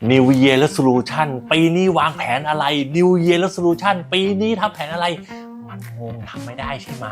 New Year Resolution ปีนี้วางแผนอะไร New Year Resolution ปีนี้ทำแผนอะไร นงงทำไม่ได้ใช่ไหม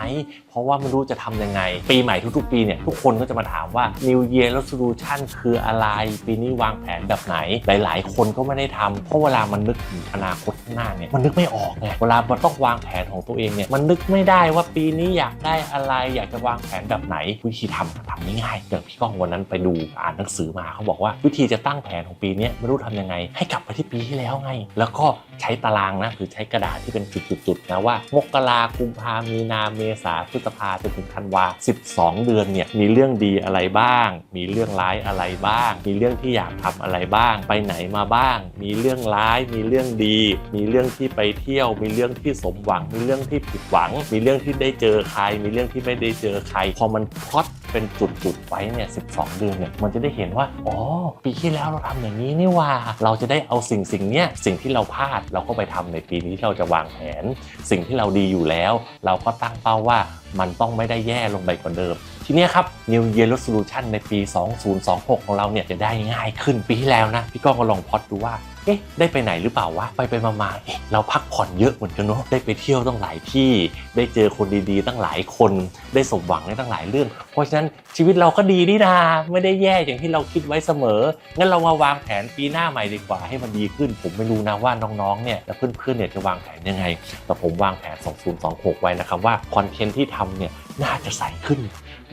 เพราะว่าไม่รู้จะทำยังไง ปีใหม่ทุกๆ ปีเนี่ยทุกคนก็จะมาถามว่า New Year Resolution คืออะไร ปีนี้วางแผนแบบไหน หลายๆ คนก็ไม่ได้ทำเพราะเวลามันนึกถึงอนาคตข้างหน้าเนี่ยมันนึกไม่ออกไงเวลามันต้องวางแผนของตัวเองเนี่ยมันนึกไม่ได้ว่าปีนี้อยากได้อะไร อยากจะวางแผนแบบไหน วิธีทำทำง่ายๆอย่างพี่ก้องวันนั้นไปดูอ่านหนังสือมาเขาบอกว่าวิธีจะตั้งแผนของปีนี้ไม่รู้ทำยังไง ให้กลับไปที่ปีที่แล้วไง แล้วก็ใช้ตารางนะคือใช้กระดาษที่เป็นจุดๆๆนะว่ามกรากุมภามีนาเมษาพฤษภาจนถึงธันวา 12 เดือนเนี่ยมีเรื่องดีอะไรบ้าง มีเรื่องร้ายอะไรบ้าง มีเรื่องที่อยากทำอะไรบ้าง ไปไหนมาบ้าง มีเรื่องร้าย มีเรื่องดี มีเรื่องที่ไปเที่ยว มีเรื่องที่สมหวัง มีเรื่องที่ผิดหวัง มีเรื่องที่ได้เจอใคร มีเรื่องที่ไม่ได้เจอใคร พอมันพลอต เป็นจุดๆไว้เนี่ย12เดือนเนี่ยมันจะได้เห็นว่าอ๋อปีที่แล้วเราทำอย่างนี้นี่ว่า เราจะได้เอาสิ่งสิ่งเนี้ยสิ่งที่เราพลาดเราก็ไปทำในปีนี้ที่เราจะวางแผน สิ่งที่เราดีอยู่แล้ว เราก็ตั้งเป้าว่ามันต้องไม่ได้แย่ลงไปกว่าเดิม ทีนี้ครับ New Year Resolution ในปี 2026 ของเราเนี่ยจะได้ง่ายขึ้นปีที่แล้วนะ พี่ก้องก็ลองพอดดูว่า เอ๊ะได้ไปไหนหรือเปล่าวะไปไปมาๆเอ๊ะเราพักผ่อนเยอะเหมือนกันเนาะได้ไปเที่ยวตั้งหลายที่ ได้เจอคนดีๆ ตั้งหลายคนได้สมหวังในตั้งหลายเรื่อง เพราะฉะนั้นชีวิตเราก็ดีนี่นาไม่ได้แย่อย่างที่เราคิดไว้เสมองั้นเรามาวางแผนปีหน้าใหม่ดีกว่าให้มันดีขึ้น ผมไม่รู้นะว่าน้องๆเนี่ยและเพื่อนๆเนี่ยจะวางแผนยังไง แต่ผมวางแผน 2026 ไว้นะครับว่าคอนเทนต์ที่ทำเนี่ย น่าจะใสขึ้น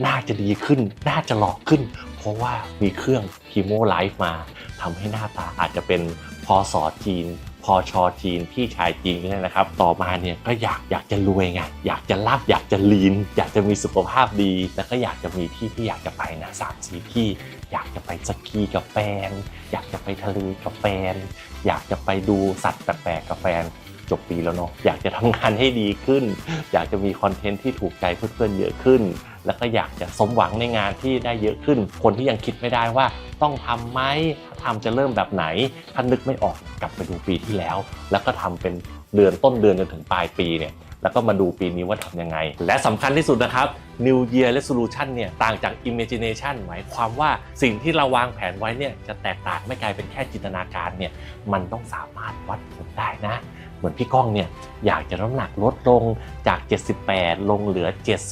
น่าจะดีขึ้น น่าจะหลอกขึ้น เพราะว่ามีเครื่องคีโมไลฟ์มาทำให้หน้าตาอาจจะเป็นพอสอจีนพอชอจีนพี่ชายจีนก็ได้นะครับ ต่อมาเนี่ยก็อยากอยากจะรวยไงอยากจะรับอยากจะลีน อยากจะมีสุขภาพดี แล้วก็อยากจะมีที่ที่อยากจะไปนะสามสี่ที่ อยากจะไปสกีกับแฟน อยากจะไปทะเลกับแฟน อยากจะไปดูสัตว์แปลกๆกับแฟน จบปีแล้วเนาะอยากจะทำงานให้ดีขึ้น อยากจะมีคอนเทนต์ที่ถูกใจเพื่อนๆเยอะขึ้น แล้วก็อยากจะสมหวังในงานที่ได้เยอะขึ้น คนที่ยังคิดไม่ได้ว่าต้องทำไหมถ้าทำจะเริ่มแบบไหนถ้านึกไม่ออกกลับไปดูปีที่แล้ว แล้วก็ทำเป็นเดือนต้นเดือนจนถึงปลายปีเนี่ยแล้วก็มาดูปีนี้ว่าทำยังไง และสำคัญที่สุดนะครับ New Year Resolution เนี่ยต่างจาก Imagination หมายความว่าสิ่งที่เราวางแผนไว้เนี่ยจะแตกต่างไม่กลายเป็นแค่จินตนาการเนี่ยมันต้องสามารถวัดผลได้นะ มือนพี่ก้องเนี่ยอยากจะน้ำหนักลดลงจาก 78 ลงเหลือ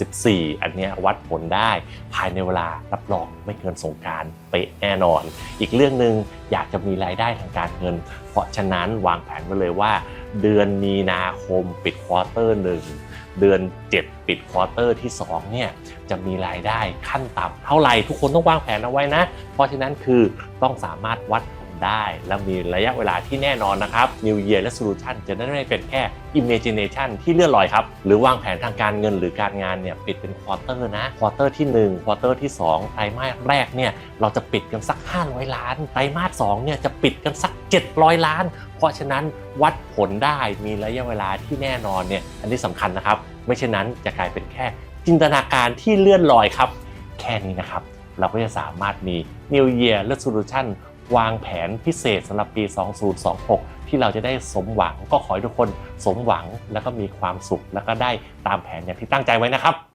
74 อันเนี้ยวัดผลได้ภายในเวลารับรองไม่เกินสงการเป๊ะแน่นอน อีกเรื่องหนึ่งอยากจะมีรายได้ทางการเงิน เพราะฉะนั้นวางแผนไว้เลยว่า เดือนมีนาคมปิดควอเตอร์หนึ่งเดือน 7 ปิดควอเตอร์ที่2เนี่ยจะมีรายได้ขั้นต่ำเท่าไหร่ทุกคนต้องวางแผนเอาไว้นะ เพราะฉะนั้นคือต้องสามารถวัด ได้ และมีระยะเวลาที่แน่นอนนะครับ New Year Resolution จะได้ไม่เป็นแค่ Imagination ที่เลื่อนลอยครับ หรือวางแผนทางการเงินหรือการงานเนี่ยปิดเป็นควอเตอร์นะควอเตอร์ที่ 1ควอเตอร์ที่ 2 ไตรมาสแรกเนี่ยเราจะปิดกันสัก 500 ล้าน ไตรมาส2เนี่ยจะปิดกันสัก 700 ล้าน เพราะฉะนั้นวัดผลได้มีระยะเวลาที่แน่นอนเนี่ยอันนี้สำคัญนะครับ ไม่เช่นนั้นจะกลายเป็นแค่จินตนาการที่เลื่อนลอยครับ แค่นี้นะครับ เราก็จะสามารถมี New Year Resolution วางแผนพิเศษสำหรับปี 2026 ที่เราจะได้สมหวังก็ขอให้ทุกคนสมหวังแล้วก็มีความสุขแล้วก็ได้ตามแผนอย่างที่ตั้งใจไว้นะครับ